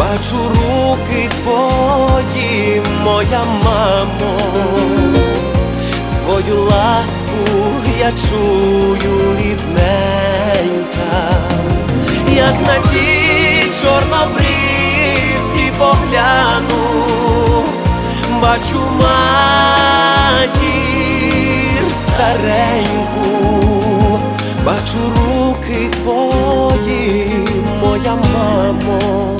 бачу руки твої, моя мамо, твою ласку я чую рідненька, як на ті чорнобривці погляну, бачу матір стареньку, бачу руки твої, моя мамо,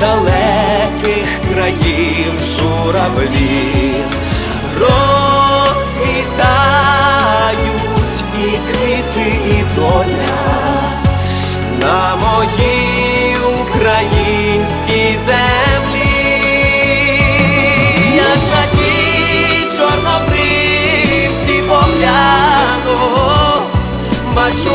Далеких країв журавлі. Розквітають і квіти, і доля. На моїй українській землі, як на ті чорнобривці погляну, бачу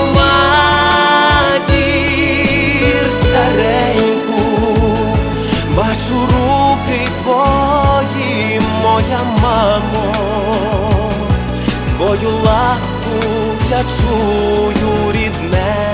Твою ласку я чую рідне.